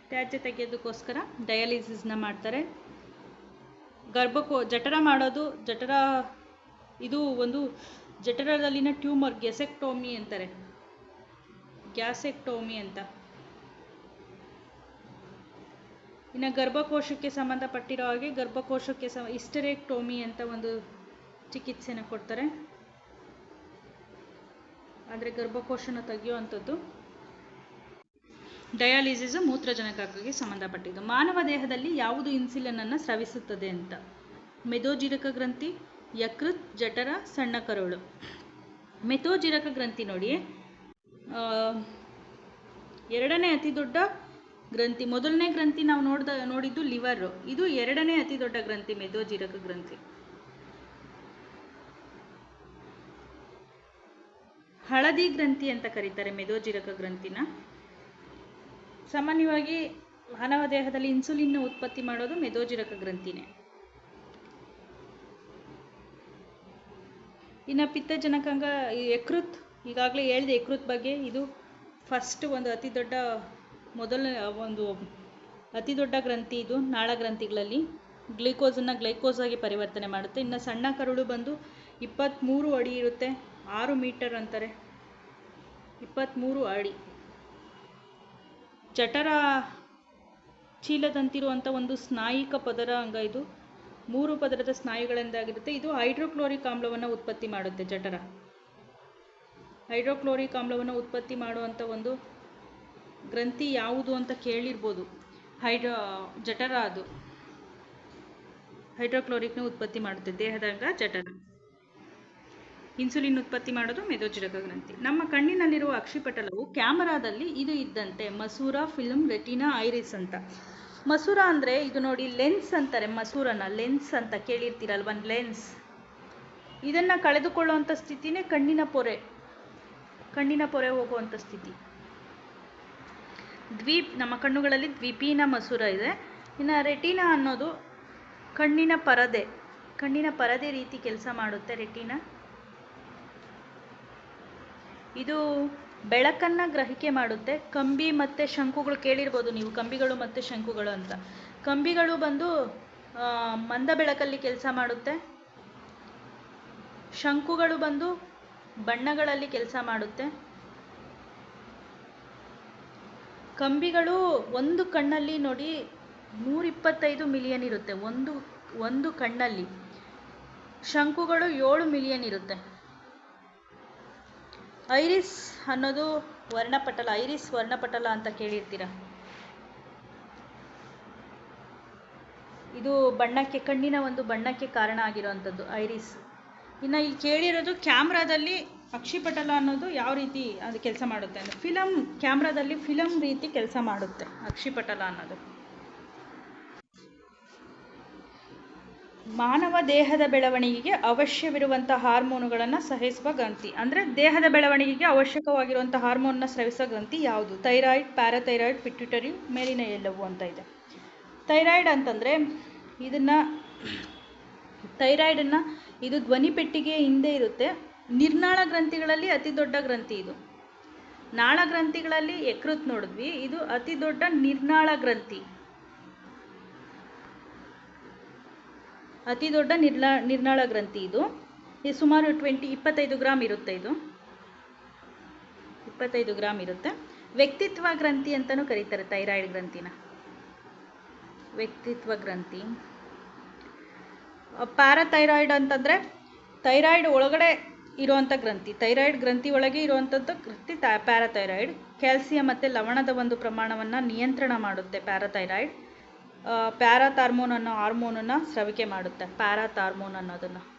ತ್ಯಾಜ್ಯ ತೆಗೆಯೋದಕ್ಕೋಸ್ಕರ ಡಯಾಲಿಸಿಸ್ನ ಮಾಡ್ತಾರೆ. ಗರ್ಭಕೋ ಜಠರ ಮಾಡೋದು, ಜಠರ ಇದು ಒಂದು ಜಠರದಲ್ಲಿನ ಟ್ಯೂಮರ್ ಗೆಸೆಕ್ಟೋಮಿ ಅಂತಾರೆ. ಗ್ಯಾಸೆಕ್ಟೋಮಿ ಅಂತ. ಇನ್ನು ಗರ್ಭಕೋಶಕ್ಕೆ ಸಂಬಂಧಪಟ್ಟಿರೋ ಹಾಗೆ ಗರ್ಭಕೋಶಕ್ಕೆ ಇಸ್ಟೆರೆಕ್ಟೋಮಿ ಅಂತ ಒಂದು ಚಿಕಿತ್ಸೆನ ಕೊಡ್ತಾರೆ. ಆದರೆ ಗರ್ಭಕೋಶನ ತೆಗೆಯುವಂಥದ್ದು ಡಯಾಲಿಸಿಸ್ ಮೂತ್ರಜನಕಕ್ಕೆ ಸಂಬಂಧಪಟ್ಟಿದ್ದು. ಮಾನವ ದೇಹದಲ್ಲಿ ಯಾವುದು ಇನ್ಸುಲಿನ್ ಅನ್ನು ಸ್ರವಿಸುತ್ತದೆ ಅಂತ. ಮೆದೋಜೀರಕ ಗ್ರಂಥಿ ಯಕೃತ್ ಜಠರ ಸಣ್ಣ ಕರುಳು. ಮೆಥೋಜಿರಕ ಗ್ರಂಥಿ ನೋಡಿ ಎರಡನೇ ಅತಿ ದೊಡ್ಡ ಗ್ರಂಥಿ, ಮೊದಲನೇ ಗ್ರಂಥಿ ನಾವು ನೋಡ್ದ, ನೋಡಿದ್ದು ಲಿವರ್. ಇದು ಎರಡನೇ ಅತಿ ದೊಡ್ಡ ಗ್ರಂಥಿ ಮೆದೋಜಿರಕ ಗ್ರಂಥಿ. ಹಳದಿ ಗ್ರಂಥಿ ಅಂತ ಕರೀತಾರೆ ಮೆದೋಜಿರಕ ಗ್ರಂಥಿನ. ಸಾಮಾನ್ಯವಾಗಿ ಮಾನವ ದೇಹದಲ್ಲಿ ಇನ್ಸುಲಿನ್ ಉತ್ಪತ್ತಿ ಮಾಡೋದು ಮೆದೋಜಿರಕ ಗ್ರಂಥಿನೇ. ಇನ್ನು ಪಿತ್ತಜನಕಾಂಗ ಯಕೃತ್, ಈಗಾಗಲೇ ಹೇಳಿದೆ ಯಕೃತ್ ಬಗ್ಗೆ. ಇದು ಫಸ್ಟ್ ಒಂದು ಅತಿ ದೊಡ್ಡ ಮೊದಲ ಒಂದು ಅತಿ ದೊಡ್ಡ ಗ್ರಂಥಿ ಇದು, ನಾಳ ಗ್ರಂಥಿಗಳಲ್ಲಿ. ಗ್ಲೈಕೋಸನ್ನು ಗ್ಲೈಕೋಸ್ ಆಗಿ ಪರಿವರ್ತನೆ ಮಾಡುತ್ತೆ. ಇನ್ನು ಸಣ್ಣ ಕರುಳು ಬಂದು ಇಪ್ಪತ್ತ್ಮೂರು ಅಡಿ ಇರುತ್ತೆ. ಆರು ಮೀಟರ್ ಅಂತಾರೆ. ಇಪ್ಪತ್ತ್ಮೂರು ಅಡಿ. ಜಠರ ಚೀಲದಂತಿರುವಂಥ ಒಂದು ಸ್ನಾಯಿಕ ಪದರ ಅಂಗ ಇದು. ಮೂರು ಪದರದ ಸ್ನಾಯುಗಳಿಂದಾಗಿರುತ್ತೆ. ಇದು ಹೈಡ್ರೋಕ್ಲೋರಿಕ್ ಆಮ್ಲವನ್ನು ಉತ್ಪತ್ತಿ ಮಾಡುತ್ತೆ ಜಠರ. ಹೈಡ್ರೋಕ್ಲೋರಿಕ್ ಆಮ್ಲವನ್ನು ಉತ್ಪತ್ತಿ ಮಾಡುವಂಥ ಒಂದು ಗ್ರಂಥಿ ಯಾವುದು ಅಂತ ಕೇಳಿರ್ಬೋದು. ಹೈಡ್ರೋ, ಜಠರ ಅದು. ಹೈಡ್ರೋಕ್ಲೋರಿಕ್ನ ಉತ್ಪತ್ತಿ ಮಾಡುತ್ತೆ, ದೇಹದಾಗ ಜಠರ. ಇನ್ಸುಲಿನ್ ಉತ್ಪತ್ತಿ ಮಾಡೋದು ಮೆದೋಜಿರಕ ಗ್ರಂಥಿ. ನಮ್ಮ ಕಣ್ಣಿನಲ್ಲಿರುವ ಅಕ್ಷಿಪಟಲವು ಕ್ಯಾಮರಾದಲ್ಲಿ ಇದು ಇದ್ದಂತೆ. ಮಸೂರ ಫಿಲ್ಮ್ ರೆಟಿನಾ, ಐರಿಸ್ ಅಂತ. ಮಸೂರ ಅಂದರೆ ಇದು ನೋಡಿ ಲೆನ್ಸ್ ಅಂತಾರೆ, ಮಸೂರನ ಲೆನ್ಸ್ ಅಂತ ಕೇಳಿರ್ತೀರಲ್ವ ಲೆನ್ಸ್ ಇದನ್ನು ಕಳೆದುಕೊಳ್ಳುವಂಥ ಸ್ಥಿತಿನೇ ಕಣ್ಣಿನ ಪೊರೆ. ಕಣ್ಣಿನ ಪೊರೆ ಹೋಗುವಂಥ ಸ್ಥಿತಿ. ದ್ವೀಪ್, ನಮ್ಮ ಕಣ್ಣುಗಳಲ್ಲಿ ದ್ವೀಪೀನ ಮಸೂರ ಇದೆ. ಇನ್ನು ರೆಟಿನಾ ಅನ್ನೋದು ಕಣ್ಣಿನ ಪರದೆ. ಕಣ್ಣಿನ ಪರದೆ ರೀತಿ ಕೆಲಸ ಮಾಡುತ್ತೆ ರೆಟಿನಾ ಇದು ಬೆಳಕನ್ನು ಗ್ರಹಿಕೆ ಮಾಡುತ್ತೆ. ಕಂಬಿ ಮತ್ತು ಶಂಕುಗಳು ಕೇಳಿರ್ಬೋದು ನೀವು, ಕಂಬಿಗಳು ಮತ್ತು ಶಂಕುಗಳು ಅಂತ. ಕಂಬಿಗಳು ಬಂದು ಮಂದ ಬೆಳಕಲ್ಲಿ ಕೆಲಸ ಮಾಡುತ್ತೆ. ಶಂಕುಗಳು ಬಂದು ಬಣ್ಣಗಳಲ್ಲಿ ಕೆಲಸ ಮಾಡುತ್ತೆ. ಕಂಬಿಗಳು ಒಂದು ಕಣ್ಣಲ್ಲಿ ನೋಡಿ ನೂರಿಪ್ಪತ್ತೈದು ಮಿಲಿಯನ್ ಇರುತ್ತೆ. ಒಂದು ಒಂದು ಕಣ್ಣಲ್ಲಿ. ಶಂಕುಗಳು ಏಳು ಮಿಲಿಯನ್ ಇರುತ್ತೆ. ಐರಿಸ್ ಅನ್ನೋದು ವರ್ಣಪಟಲ, ಐರಿಸ್ ವರ್ಣಪಟಲ ಅಂತ ಕೇಳಿರ್ತೀರ? ಇದು ಬಣ್ಣಕ್ಕೆ, ಕಣ್ಣಿನ ಒಂದು ಬಣ್ಣಕ್ಕೆ ಕಾರಣ ಆಗಿರುವಂಥದ್ದು, ಐರಿಸ್. ಇನ್ನು ಇಲ್ಲಿ ಕೇಳಿರೋದು ಕ್ಯಾಮ್ರಾದಲ್ಲಿ ಅಕ್ಷಿಪಟಲ ಅನ್ನೋದು ಯಾವ ರೀತಿ ಅದು ಕೆಲಸ ಮಾಡುತ್ತೆ ಅಂದರೆ ಫಿಲಮ್ ಕ್ಯಾಮ್ರಾದಲ್ಲಿ ಫಿಲಮ್ ರೀತಿ ಕೆಲಸ ಮಾಡುತ್ತೆ ಅಕ್ಷಿಪಟಲ ಅನ್ನೋದು. ಮಾನವ ದೇಹದ ಬೆಳವಣಿಗೆಗೆ ಅವಶ್ಯವಿರುವಂಥ ಹಾರ್ಮೋನುಗಳನ್ನು ಸಹಿಸುವ ಗ್ರಂಥಿ. ಅಂದರೆ ದೇಹದ ಬೆಳವಣಿಗೆಗೆ ಅವಶ್ಯಕವಾಗಿರುವಂಥ ಹಾರ್ಮೋನ್ನ ಸ್ರವಿಸುವ ಗ್ರಂಥಿ ಯಾವುದು? ಥೈರಾಯ್ಡ್, ಪ್ಯಾರಾಥೈರಾಯ್ಡ್, ಪಿಟ್ಯುಟರಿ, ಮೇಲಿನ ಎಲ್ಲವು ಅಂತ ಇದೆ. ಥೈರಾಯ್ಡ್ ಅಂತಂದರೆ ಇದನ್ನು ಥೈರಾಯ್ಡನ್ನು ಇದು ಧ್ವನಿ ಪೆಟ್ಟಿಗೆ ಹಿಂದೆ ಇರುತ್ತೆ. ನಿರ್ನಾಳ ಗ್ರಂಥಿಗಳಲ್ಲಿ ಅತಿ ದೊಡ್ಡ ಗ್ರಂಥಿ ಇದು. ನಾಳ ಗ್ರಂಥಿಗಳಲ್ಲಿ ಯಕೃತ್ ನೋಡಿದ್ವಿ. ಇದು ಅತಿ ದೊಡ್ಡ ನಿರ್ನಾಳ ಗ್ರಂಥಿ. ಅತಿ ದೊಡ್ಡ ನಿರ್ಲಾ ನಿರ್ನಾಳ ಗ್ರಂಥಿ ಇದು. ಇದು ಸುಮಾರು ಟ್ವೆಂಟಿ ಇಪ್ಪತ್ತೈದು ಗ್ರಾಮ್ ಇರುತ್ತೆ ಇದು. ಇಪ್ಪತ್ತೈದು ಗ್ರಾಮ್ ಇರುತ್ತೆ. ವ್ಯಕ್ತಿತ್ವ ಗ್ರಂಥಿ ಅಂತಲೂ ಕರೀತಾರೆ ಥೈರಾಯ್ಡ್ ಗ್ರಂಥಿನ. ವ್ಯಕ್ತಿತ್ವ ಗ್ರಂಥಿ. ಪ್ಯಾರಾಥೈರಾಯ್ಡ್ ಅಂತಂದರೆ ಥೈರಾಯ್ಡ್ ಒಳಗಡೆ ಇರುವಂಥ ಗ್ರಂಥಿ. ಥೈರಾಯ್ಡ್ ಗ್ರಂಥಿ ಒಳಗೆ ಇರುವಂಥದ್ದು ಗ್ರಂಥಿ ಪ್ಯಾರಾಥೈರಾಯ್ಡ್ ಕ್ಯಾಲ್ಸಿಯಂ ಮತ್ತು ಲವಣದ ಒಂದು ಪ್ರಮಾಣವನ್ನು ನಿಯಂತ್ರಣ ಮಾಡುತ್ತೆ ಪ್ಯಾರಾಥೈರಾಯ್ಡ್ ಪ್ಯಾರಾಥಾರ್ಮೋನ್ ಅನ್ನೋ ಹಾರ್ಮೋನನ್ನು ಸ್ರವಿಕೆ ಮಾಡುತ್ತೆ. ಪ್ಯಾರಾಥಾರ್ಮೋನ್ ಅನ್ನೋದನ್ನು.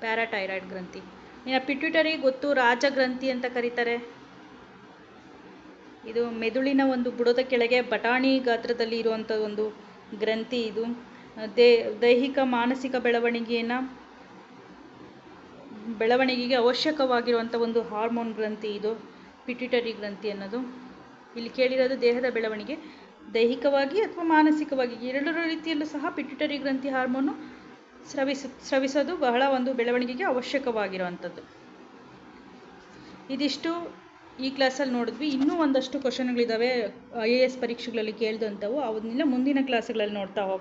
ಪ್ಯಾರಾಥೈರಾಯ್ಡ್ ಗ್ರಂಥಿ. ಇನ್ನು ಪಿಟ್ಯುಟರಿ ಗೊತ್ತು ರಾಜ ಗ್ರಂಥಿ ಅಂತ ಕರೀತಾರೆ. ಇದು ಮೆದುಳಿನ ಒಂದು ಬುಡದ ಕೆಳಗೆ ಬಟಾಣಿ ಗಾತ್ರದಲ್ಲಿ ಇರುವಂಥ ಒಂದು ಗ್ರಂಥಿ ಇದು. ದೇ, ದೈಹಿಕ ಮಾನಸಿಕ ಬೆಳವಣಿಗೆಯನ್ನು, ಬೆಳವಣಿಗೆಗೆ ಅವಶ್ಯಕವಾಗಿರುವಂಥ ಒಂದು ಹಾರ್ಮೋನ್ ಗ್ರಂಥಿ ಇದು. ಪಿಟ್ಯುಟರಿ ಗ್ರಂಥಿ ಅನ್ನೋದು. ಇಲ್ಲಿ ಕೇಳಿರೋದು ದೇಹದ ಬೆಳವಣಿಗೆ. ದೈಹಿಕವಾಗಿ ಅಥವಾ ಮಾನಸಿಕವಾಗಿ ಎರಡರ ರೀತಿಯಲ್ಲೂ ಸಹ ಪಿಟ್ಯುಟರಿ ಗ್ರಂಥಿ ಹಾರ್ಮೋನು ಸ್ರವಿಸ, ಸ್ರವಿಸೋದು ಬಹಳ ಒಂದು ಬೆಳವಣಿಗೆಗೆ ಅವಶ್ಯಕವಾಗಿರುವಂಥದ್ದು. ಇದಿಷ್ಟು ಈ ಕ್ಲಾಸಲ್ಲಿ ನೋಡಿದ್ವಿ. ಇನ್ನೂ ಒಂದಷ್ಟು ಕ್ವಶನ್ಗಳಿದ್ದಾವೆ ಐ ಎ ಎಸ್ ಪರೀಕ್ಷೆಗಳಲ್ಲಿ ಕೇಳಿದಂಥವು. ಅವನ್ನೆಲ್ಲ ಮುಂದಿನ ಕ್ಲಾಸ್ಗಳಲ್ಲಿ ನೋಡ್ತಾ ಹೋಗೋಣ.